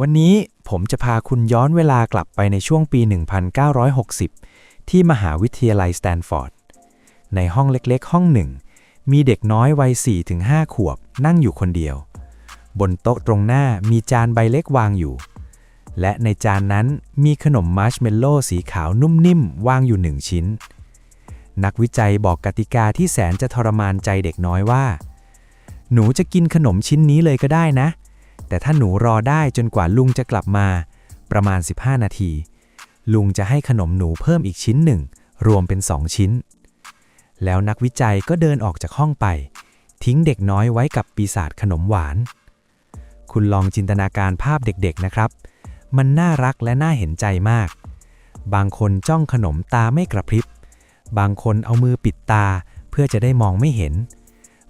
วันนี้ผมจะพาคุณย้อนเวลากลับไปในช่วงปี 1960 ที่มหาวิทยาลัยสแตนฟอร์ด ในห้องเล็กๆ ห้องหนึ่ง มีเด็กน้อยวัย 4-5 ขวบนั่งอยู่คนเดียว บนโต๊ะตรงหน้ามีจานใบเล็กวางอยู่ และในจานนั้นมีขนมมาร์ชเมลโล่สีขาวนุ่มนิ่มวางอยู่หนึ่งชิ้น นักวิจัยบอกกติกาที่แสนจะทรมานใจเด็กน้อยว่า หนูจะกินขนมชิ้นนี้เลยก็ได้นะ แต่ถ้าหนูรอได้จนกว่าลุงจะกลับมา ประมาณ 15 นาที ลุงจะให้ขนมหนูเพิ่มอีกชิ้นหนึ่ง รวมเป็น2ชิ้น แล้วนักวิจัยก็เดินออกจากห้องไป ทิ้งเด็กน้อยไว้กับปีศาจขนมหวาน คุณลองจินตนาการภาพเด็กๆนะครับ มันน่ารักและน่าเห็นใจมาก บางคนจ้องขนมตาไม่กระพริบ บางคนเอามือปิดตาเพื่อจะได้มองไม่เห็น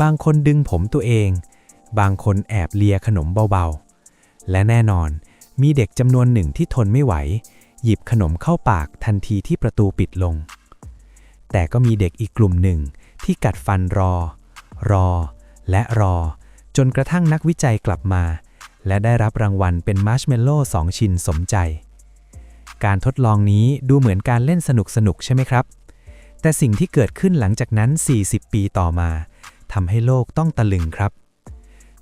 บางคนดึงผมตัวเอง บางคนแอบเลียขนมเบาๆ และแน่นอนมีเด็กจำนวนหนึ่งที่ทนไม่ไหว หยิบขนมเข้าปากทันทีที่ประตูปิดลง แต่ก็มีเด็กอีกกลุ่มหนึ่งที่กัดฟันรอ รอ และรอ จนกระทั่งนักวิจัยกลับมา และได้รับรางวัลเป็นมาร์ชเมลโล่สองชิ้นสมใจ การทดลองนี้ดูเหมือนการเล่นสนุกๆใช่ไหมครับ แต่สิ่งที่เกิดขึ้นหลังจากนั้น 40 ปีต่อมาทำให้โลกต้องตะลึงครับ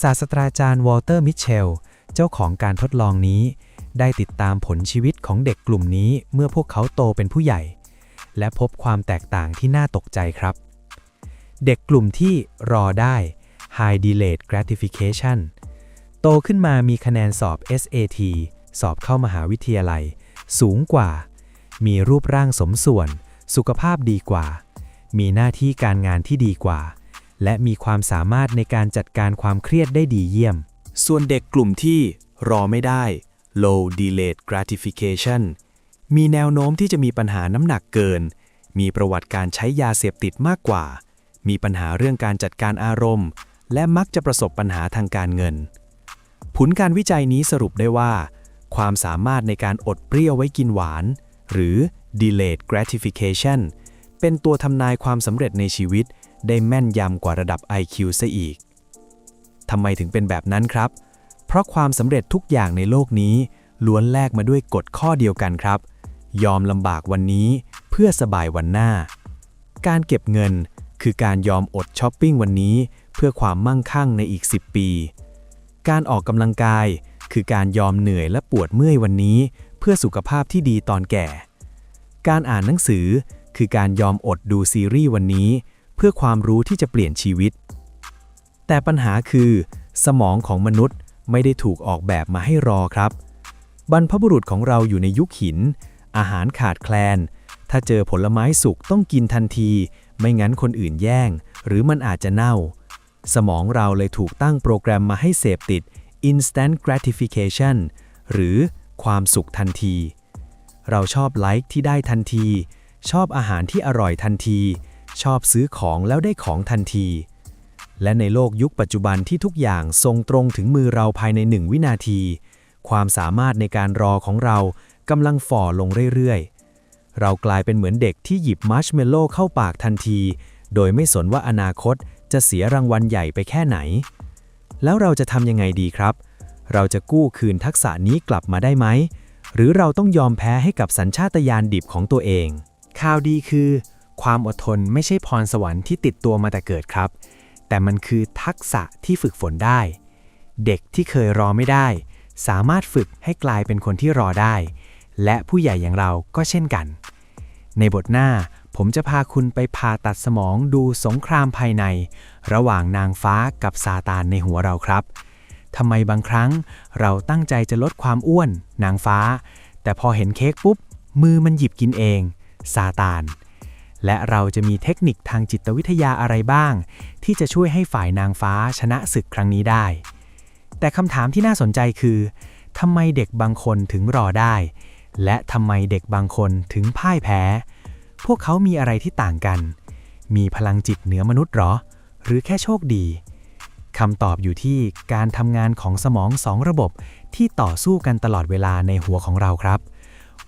ศาสตราจารย์วอลเตอร์มิเชล เจ้าของการทดลองนี้ ได้ติดตามผลชีวิตของเด็กกลุ่มนี้เมื่อพวกเขาโตเป็นผู้ใหญ่ และพบความแตกต่างที่น่าตกใจครับ เด็กกลุ่มที่รอได้ High Delayed Gratification โตขึ้นมามีคะแนนสอบ SAT สอบเข้ามหาวิทยาลัย สูงกว่า มีรูปร่างสมส่วน สุขภาพดีกว่า มีหน้าที่การงานที่ดีกว่า และมีความสามารถในการจัดการความเครียดได้ดีเยี่ยม ส่วนเด็กกลุ่มที่รอไม่ได้ low delayed gratification มีแนวโน้มที่จะมีปัญหาน้ำหนักเกิน มีประวัติการใช้ยาเสพติดมากกว่า มีปัญหาเรื่องการจัดการอารมณ์ และมักจะประสบปัญหาทางการเงิน ผลการวิจัยนี้สรุปได้ว่า ความสามารถในการอดเปรี้ยวไว้กินหวาน หรือ delayed gratification เป็นตัวทำนายความสำเร็จในชีวิต ได้แม่นยำกว่าระดับ IQ ซะอีก ทำไมถึงเป็นแบบนั้นครับ เพราะความสำเร็จทุกอย่างในโลกนี้ ล้วนแลกมาด้วยกฎข้อเดียวกันครับ ยอมลำบากวันนี้เพื่อสบายวันหน้า การเก็บเงินคือการยอมอดช้อปปิ้งวันนี้ เพื่อความมั่งคั่งในอีก 10 ปี การออกกำลังกาย คือการยอมเหนื่อยและปวดเมื่อยวันนี้ เพื่อสุขภาพที่ดีตอนแก่ การอ่านหนังสือ คือการยอมอดดูซีรีส์วันนี้ เพื่อความรู้ที่จะเปลี่ยนชีวิต แต่ปัญหาคือ สมองของมนุษย์ไม่ได้ถูกออกแบบมาให้รอครับ บรรพบุรุษของเราอยู่ในยุคหิน อาหารขาดแคลน ถ้าเจอผลไม้สุกต้องกินทันที ไม่งั้นคนอื่นแย่ง หรือมันอาจจะเน่า สมองเราเลยถูกตั้งโปรแกรมมาให้เสพติด instant gratification หรือความสุขทันที เราชอบไลค์ที่ได้ทันที ชอบอาหารที่อร่อยทันที ชอบซื้อของแล้วได้ของทันที และในโลกยุคปัจจุบันที่ทุกอย่างทรงตรงถึงมือเราภายในหนึ่งวินาที ความสามารถในการรอของเรากำลังฝ่อลงเรื่อยๆ เรากลายเป็นเหมือนเด็กที่หยิบมัชเมลโล่เข้าปากทันที โดยไม่สนว่าอนาคตจะเสียรางวัลใหญ่ไปแค่ไหน แล้วเราจะทำยังไงดีครับ เราจะกู้คืนทักษะนี้กลับมาได้ไหม หรือเราต้องยอมแพ้ให้กับสัญชาตญาณดิบของตัวเอง ข่าวดีคือ ความอดทนไม่ใช่พรสวรรค์ที่ติดตัวมาแต่เกิดครับ แต่มันคือทักษะที่ฝึกฝนได้ เด็กที่เคยรอไม่ได้ สามารถฝึกให้กลายเป็นคนที่รอได้ และผู้ใหญ่อย่างเราก็เช่นกัน ในบทหน้าผมจะพาคุณไปผ่าตัดสมองดูสงครามภายใน ระหว่างนางฟ้ากับซาตานในหัวเราครับทำไมบางครั้งเราตั้งใจจะลดความอ้วน นางฟ้า แต่พอเห็นเค้กปุ๊บ มือมันหยิบกินเอง ซาตาน และเราจะมีเทคนิคทางจิตวิทยาอะไรบ้าง ที่จะช่วยให้ฝ่ายนางฟ้าชนะศึกครั้งนี้ได้ แต่คำถามที่น่าสนใจคือทำไมเด็กบางคนถึงรอได้ และทำไมเด็กบางคนถึงพ่ายแพ้ พวกเขามีอะไรที่ต่างกัน มีพลังจิตเหนือมนุษย์หรอ หรือแค่โชคดีคำตอบอยู่ที่การทำงานของสมองสองระบบที่ต่อสู้กันตลอดเวลาในหัวของเราครับ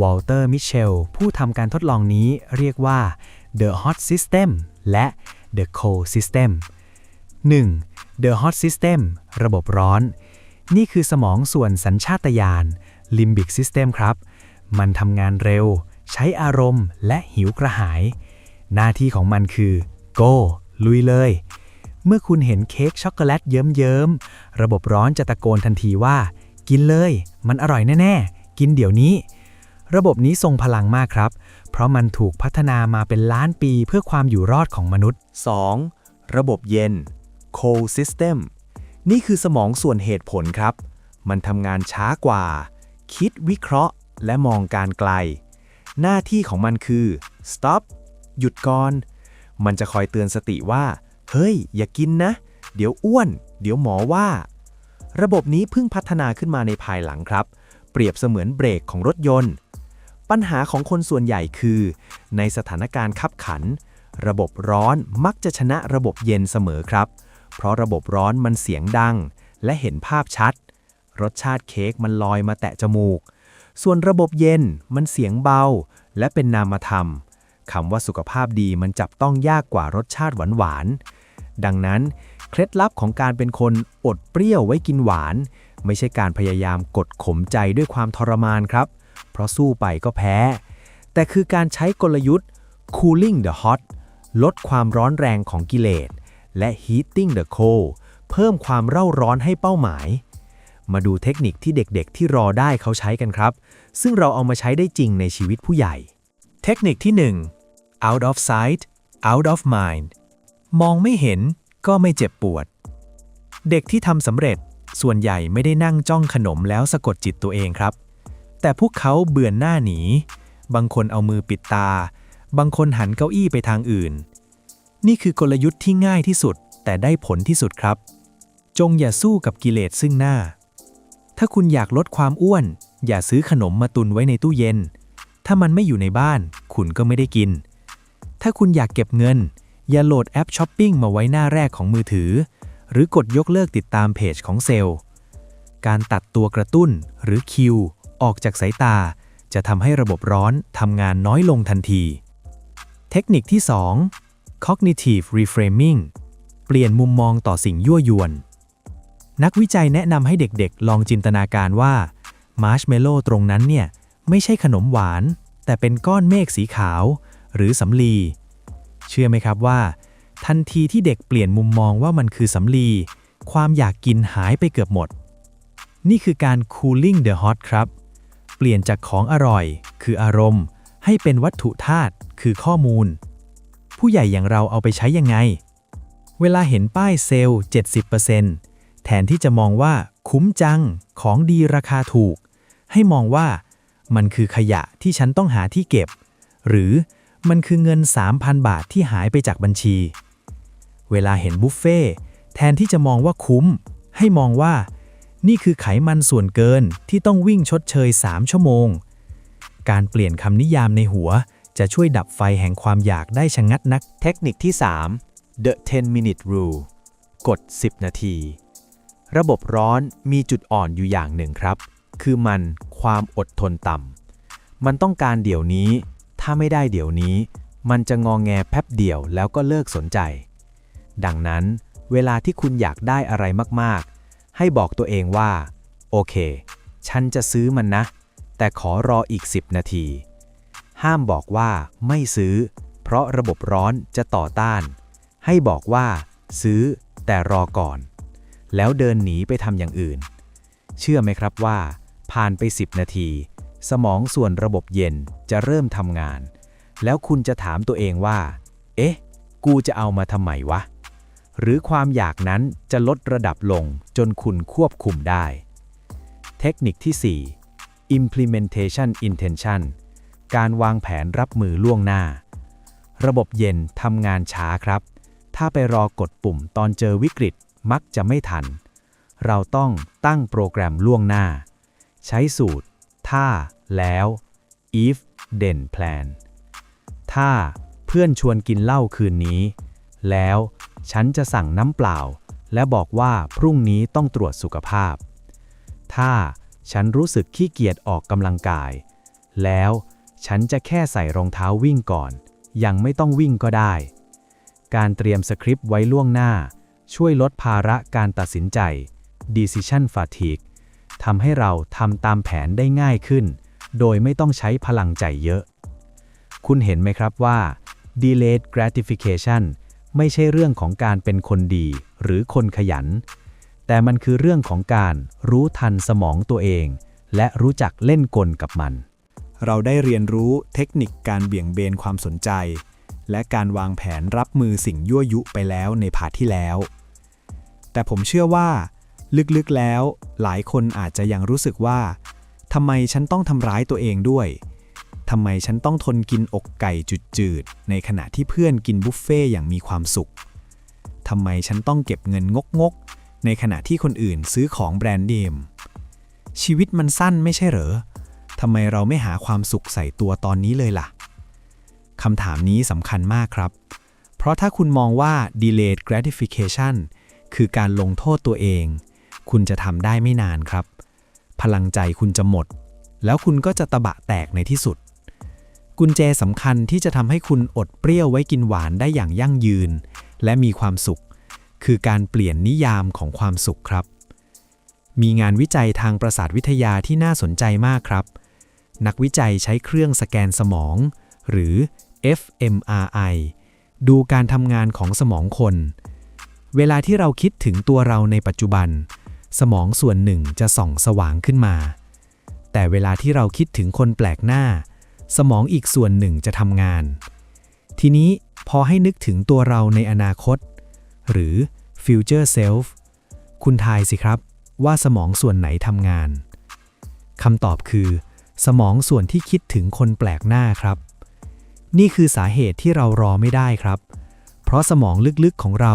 วอลเตอร์มิเชลผู้ทำการทดลองนี้เรียกว่า The Hot System และ The Cold System 1. The Hot System ระบบร้อน นี่คือสมองส่วนสัญชาตญาณ Limbic System ครับ มันทำงานเร็ว ใช้อารมณ์และหิวกระหาย หน้าที่ของมันคือ go ลุยเลย เมื่อคุณเห็นเค้กช็อกโกแลตเยิ้มๆ ระบบร้อนจะตะโกนทันทีว่า กินเลย มันอร่อยแน่ ๆ กินเดี๋ยวนี้ ระบบนี้ทรงพลังมากครับ เพราะมันถูกพัฒนามาเป็นล้านปีเพื่อความอยู่รอดของมนุษย์ 2. ระบบเย็น cold system นี่คือสมองส่วนเหตุผลครับ มันทำงานช้ากว่า คิดวิเคราะห์ และมองการไกล หน้าที่ของมันคือ stop หยุดก่อน มันจะคอยเตือนสติว่า เฮ้ย อย่ากินนะ เดี๋ยวอ้วน เดี๋ยวหมอว่า ระบบนี้เพิ่งพัฒนาขึ้นมาในภายหลังครับ เปรียบเสมือนเบรกของรถยนต์ ปัญหาของคนส่วนใหญ่คือ ในสถานการณ์ขับขัน ระบบร้อนมักจะชนะระบบเย็นเสมอครับ เพราะระบบร้อนมันเสียงดัง และเห็นภาพชัด รสชาติเค้กมันลอยมาแตะจมูก ส่วนระบบเย็นมันเสียงเบา และเป็นนามธรรมคำว่าสุขภาพดีมันจับต้องยากกว่ารสชาติหวานๆดังนั้น เคล็ดลับของการเป็นคนอดเปรี้ยวไว้กินหวาน ไม่ใช่การพยายามกดข่มใจด้วยความทรมานครับ เพราะสู้ไปก็แพ้ แต่คือการใช้กลยุทธ์ cooling the hot ลดความร้อนแรงของกิเลส และ heating the cold เพิ่มความเร่าร้อนให้เป้าหมาย มาดูเทคนิคที่เด็กๆ ที่รอได้เขาใช้กันครับ ซึ่งเราเอามาใช้ได้จริงในชีวิตผู้ใหญ่ เทคนิคที่ 1 out of sight out of mind มองไม่เห็นก็ไม่เจ็บปวด เด็กที่ทำสำเร็จส่วนใหญ่ไม่ได้นั่งจ้องขนมแล้วสะกดจิตตัวเองครับ แต่พวกเขาเบือนหน้าหนี บางคนเอามือปิดตา บางคนหันเก้าอี้ไปทางอื่น นี่คือกลยุทธ์ที่ง่ายที่สุด แต่ได้ผลที่สุดครับ จงอย่าสู้กับกิเลสซึ่งหน้า ถ้าคุณอยากลดความอ้วน อย่าซื้อขนมมาตุนไว้ในตู้เย็น ถ้ามันไม่อยู่ในบ้าน คุณก็ไม่ได้กิน ถ้าคุณอยากเก็บเงิน อย่าโหลดแอปช้อปปิ้งมาไว้หน้าแรกของมือถือ หรือกดยกเลิกติดตามเพจของเซลล์ การตัดตัวกระตุ้นหรือคิว ออกจากสายตา จะทำให้ระบบร้อนทำงานน้อยลงทันที เทคนิคที่ 2 cognitive reframing เปลี่ยนมุมมองต่อสิ่งยั่วยวน นักวิจัยแนะนำให้เด็กๆ ลองจินตนาการว่ามาร์ชเมลโล่ตรงนั้นเนี่ย ไม่ใช่ขนมหวาน แต่เป็นก้อนเมฆสีขาว หรือสำลี เชื่อไหมครับว่า ทันทีที่เด็กเปลี่ยนมุมมองว่ามันคือสำลี ความอยากกินหายไปเกือบหมด นี่คือการ cooling the hot ครับ เปลี่ยนจากของอร่อย คืออารมณ์ ให้เป็นวัตถุธาตุคือข้อมูล ผู้ใหญ่อย่างเราเอาไปใช้ยังไง เวลาเห็นป้ายเซลล์ 70%แทนที่จะมองว่าคุ้มจัง ของดีราคาถูก ให้มองว่า มันคือขยะที่ฉันต้องหาที่เก็บ หรือมันคือเงิน 3,000 บาทที่หายไปจากบัญชี เวลาเห็นบุฟเฟ่แทนที่จะมองว่าคุ้ม ให้มองว่า นี่คือไขมันส่วนเกินที่ต้องวิ่งชดเชย 3 ชั่วโมง การเปลี่ยนคำนิยามในหัว จะช่วยดับไฟแห่งความอยากได้ชะงัดนัก เทคนิคที่ 3 The 10 minute rule กด 10 นาที ระบบร้อนมีจุดอ่อนอยู่อย่างหนึ่งครับ คือมันความอดทนต่ำ มันต้องการเดี๋ยวนี้ ถ้าไม่ได้เดี๋ยวนี้ มันจะงองแงแป๊บเดียวแล้วก็เลิกสนใจ ดังนั้น เวลาที่คุณอยากได้อะไรมากๆ ให้บอกตัวเองว่า โอเค ฉันจะซื้อมันนะ แต่ขอรออีก 10 นาที ห้ามบอกว่าไม่ซื้อ เพราะระบบร้อนจะต่อต้าน ให้บอกว่า ซื้อ แต่รอก่อน แล้วเดินหนีไปทำอย่างอื่น เชื่อไหมครับว่า ผ่านไป 10 นาที สมองส่วนระบบเย็นจะเริ่มทำงาน แล้วคุณจะถามตัวเองว่า เอ๊ะ กูจะเอามาทำไมวะ หรือความอยากนั้นจะลดระดับลงจนคุณควบคุมได้ เทคนิคที่ 4 implementation intention การวางแผนรับมือล่วงหน้า ระบบเย็นทำงานช้าครับ ถ้าไปรอกดปุ่มตอนเจอวิกฤตมักจะไม่ทัน เราต้องตั้งโปรแกรมล่วงหน้า ใช้สูตร ถ้า แล้ว if then plan ถ้าเพื่อนชวนกินเหล้าคืนนี้ แล้ว ฉันจะสั่งน้ำเปล่า และบอกว่าพรุ่งนี้ต้องตรวจสุขภาพ ถ้าฉันรู้สึกขี้เกียจออกกำลังกาย แล้วฉันจะแค่ใส่รองเท้าวิ่งก่อน ยังไม่ต้องวิ่งก็ได้ การเตรียมสคริปต์ไว้ล่วงหน้า ช่วยลดภาระการตัดสินใจ decision fatigue ทำให้เราทำตามแผนได้ง่ายขึ้น โดยไม่ต้องใช้พลังใจเยอะ คุณเห็นไหมครับว่า delayed gratification ไม่ใช่เรื่องของการเป็นคนดีหรือคนขยัน แต่มันคือเรื่องของการรู้ทันสมองตัวเอง และรู้จักเล่นกลกับมัน เราได้เรียนรู้เทคนิคการเบี่ยงเบนความสนใจ และการวางแผนรับมือสิ่งยั่วยุไปแล้วในพาร์ทที่แล้ว แต่ผมเชื่อว่า ลึกๆแล้ว หลายคนอาจจะยังรู้สึกว่าทำไมฉันต้องทำร้ายตัวเองด้วย ทำไมฉันต้องทนกินอกไก่จืดๆ ในขณะที่เพื่อนกินบุฟเฟ่อย่างมีความสุข ทำไมฉันต้องเก็บเงินงกๆ ในขณะที่คนอื่นซื้อของแบรนด์เนม ชีวิตมันสั้นไม่ใช่เหรอ ทำไมเราไม่หาความสุขใส่ตัวตอนนี้เลยล่ะ คำถามนี้สำคัญมากครับ เพราะถ้าคุณมองว่า delayed gratification คือการลงโทษตัวเอง คุณจะทำได้ไม่นานครับ พลังใจคุณจะหมด แล้วคุณก็จะตะบะแตกในที่สุด กุญแจสำคัญที่จะทำให้คุณอดเปรี้ยวไว้กินหวานได้อย่างยั่งยืน และมีความสุข คือการเปลี่ยนนิยามของความสุขครับ มีงานวิจัยทางประสาทวิทยาที่น่าสนใจมากครับ นักวิจัยใช้เครื่องสแกนสมอง หรือ fMRI ดูการทำงานของสมองคน เวลาที่เราคิดถึงตัวเราในปัจจุบัน สมองส่วนหนึ่งจะส่องสว่างขึ้นมา แต่เวลาที่เราคิดถึงคนแปลกหน้า สมองอีกส่วนหนึ่งจะทำงาน ทีนี้พอให้นึกถึงตัวเราในอนาคต หรือ future self คุณทายสิครับว่าสมองส่วนไหนทำงาน คำตอบคือ สมองส่วนที่คิดถึงคนแปลกหน้าครับ นี่คือสาเหตุที่เรารอไม่ได้ครับ เพราะสมองลึกๆของเรา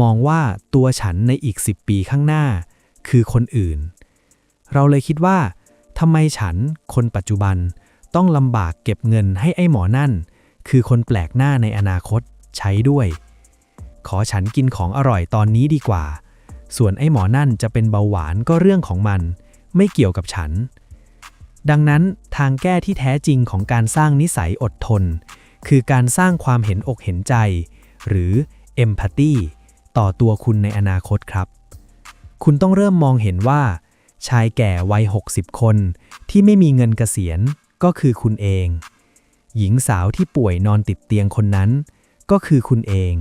มองว่าตัวฉันในอีก 10 ปีข้างหน้า คือคนอื่น เราเลยคิดว่าทำไมฉันคนปัจจุบัน ต้องลำบากเก็บเงินให้ไอ้หมอนั่น คือคนแปลกหน้าในอนาคตใช้ด้วย ขอฉันกินของอร่อยตอนนี้ดีกว่า ส่วนไอ้หมอนั่นจะเป็นเบาหวานก็เรื่องของมัน ไม่เกี่ยวกับฉัน ดังนั้นทางแก้ที่แท้จริงของการสร้างนิสัยอดทน คือการสร้างความเห็นอกเห็นใจ หรือ empathy ต่อตัวคุณในอนาคตครับ คุณต้องเริ่มมองเห็นว่า ชายแก่วัย 60 คนที่ไม่มีเงินเกษียณ ก็คือคุณเอง หญิงสาวที่ป่วยนอนติดเตียงคนนั้น ก็คือคุณเอง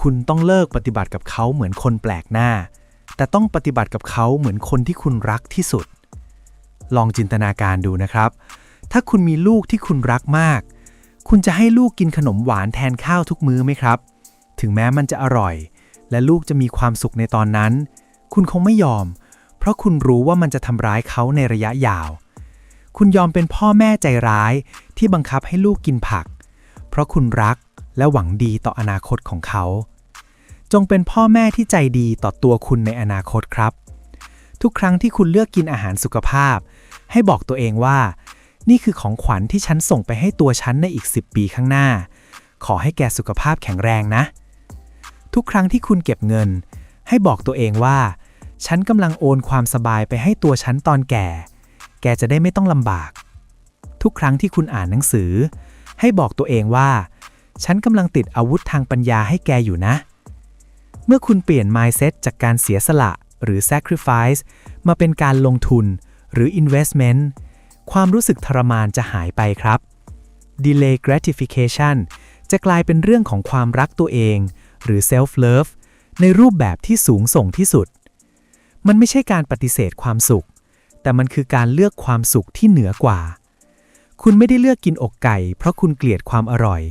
คุณต้องเลิกปฏิบัติกับเขาเหมือนคนแปลกหน้า แต่ต้องปฏิบัติกับเขาเหมือนคนที่คุณรักที่สุด ลองจินตนาการดูนะครับ ถ้าคุณมีลูกที่คุณรักมาก คุณจะให้ลูกกินขนมหวานแทนข้าวทุกมื้อไหมครับ ถึงแม้มันจะอร่อย และลูกจะมีความสุขในตอนนั้น คุณคงไม่ยอม เพราะคุณรู้ว่ามันจะทำร้ายเขาในระยะยาว คุณยอมเป็นพ่อแม่ใจร้ายที่บังคับให้ลูกกินผัก เพราะคุณรักและหวังดีต่ออนาคตของเขา จงเป็นพ่อแม่ที่ใจดีต่อตัวคุณในอนาคตครับ ทุกครั้งที่คุณเลือกกินอาหารสุขภาพ ให้บอกตัวเองว่า นี่คือของขวัญที่ฉันส่งไปให้ตัวฉันในอีก 10 ปีข้างหน้า ขอให้แกสุขภาพแข็งแรงนะ ทุกครั้งที่คุณเก็บเงิน ให้บอกตัวเองว่า ฉันกำลังโอนความสบายไปให้ตัวฉันตอนแก่ แกจะได้ไม่ต้องลำบาก ทุกครั้งที่คุณอ่านหนังสือ ให้บอกตัวเองว่า ฉันกำลังติดอาวุธทางปัญญาให้แกอยู่นะ เมื่อคุณเปลี่ยน mindset จากการเสียสละหรือ sacrifice มาเป็นการลงทุนหรือ investment ความรู้สึกทรมานจะหายไปครับ delay gratification จะกลายเป็นเรื่องของความรักตัวเอง หรือ self love ในรูปแบบที่สูงส่งที่สุด มันไม่ใช่การปฏิเสธความสุข แต่มันคือการเลือกความสุขที่เหนือกว่า คุณไม่ได้เลือกกินอกไก่ เพราะคุณเกลียดความอร่อย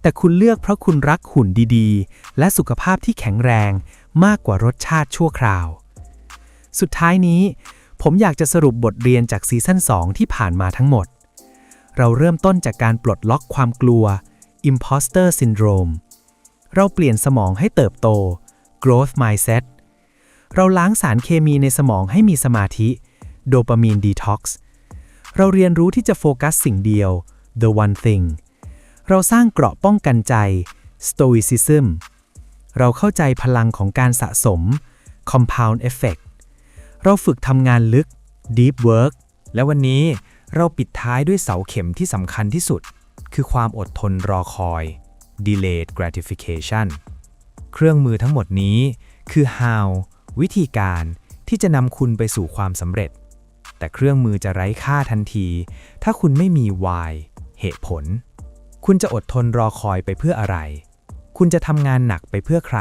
แต่คุณเลือกเพราะคุณรักหุ่นดีๆ และสุขภาพที่แข็งแรงมากกว่ารสชาติชั่วคราว สุดท้ายนี้ ผมอยากจะสรุปบทเรียนจากซีซั่น2 ที่ผ่านมาทั้งหมด เราเริ่มต้นจากการปลดล็อกความกลัว imposter syndrome เราเปลี่ยนสมองให้เติบโต growth mindset เราล้างสารเคมีในสมองให้มีสมาธิ dopamine detox เราเรียนรู้ที่จะโฟกัสสิ่งเดียว the one thing เราสร้างเกราะป้องกันใจ stoicism เราเข้าใจพลังของการสะสม compound effect เราฝึกทำงานลึก deep work และวันนี้เราปิดท้ายด้วยเสาเข็มที่สำคัญที่สุด คือความอดทนรอคอย delayed gratification เครื่องมือทั้งหมดนี้คือ how วิธีการที่จะนำคุณไปสู่ความสำเร็จ แต่เครื่องมือจะไร้ค่าทันที ถ้าคุณไม่มี why เหตุผล คุณจะอดทนรอคอยไปเพื่ออะไร คุณจะทำงานหนักไปเพื่อใคร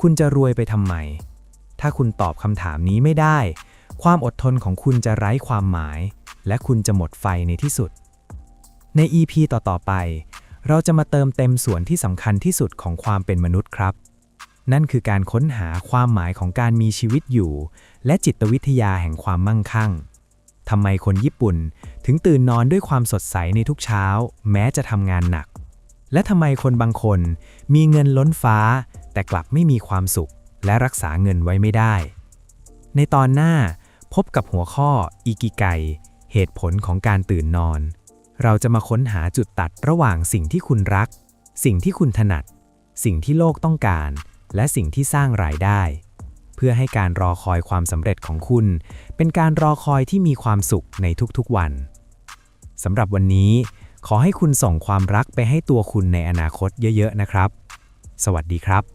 คุณจะรวยไปทำไม ถ้าคุณตอบคำถามนี้ไม่ได้ ความอดทนของคุณจะไร้ความหมาย และคุณจะหมดไฟในที่สุด ใน EP ต่อๆไป เราจะมาเติมเต็มส่วนที่สำคัญที่สุดของความเป็นมนุษย์ครับนั่นคือการค้นหาความหมายของการมีชีวิตอยู่ และจิตวิทยาแห่งความมั่งคั่ง ทำไมคนญี่ปุ่น ถึงตื่นนอนด้วยความสดใสในทุกเช้า แม้จะทำงานหนัก และทำไมคนบางคน มีเงินล้นฟ้า แต่กลับไม่มีความสุข และรักษาเงินไว้ไม่ได้ ในตอนหน้าพบกับหัวข้ออิกิไกเหตุผลของการตื่นนอน เราจะมาค้นหาจุดตัดระหว่างสิ่งที่คุณรัก สิ่งที่คุณถนัด สิ่งที่โลกต้องการ และสิ่งที่สร้างรายได้ พื่อให้การรอคอยความสำเร็จของคุณ เป็นการรอคอยที่มีความสุขในทุกๆวันสำหรับวันนี้ ขอให้คุณส่งความรักไปให้ตัวคุณในอนาคตเยอะ ๆ นะครับ สวัสดีครับ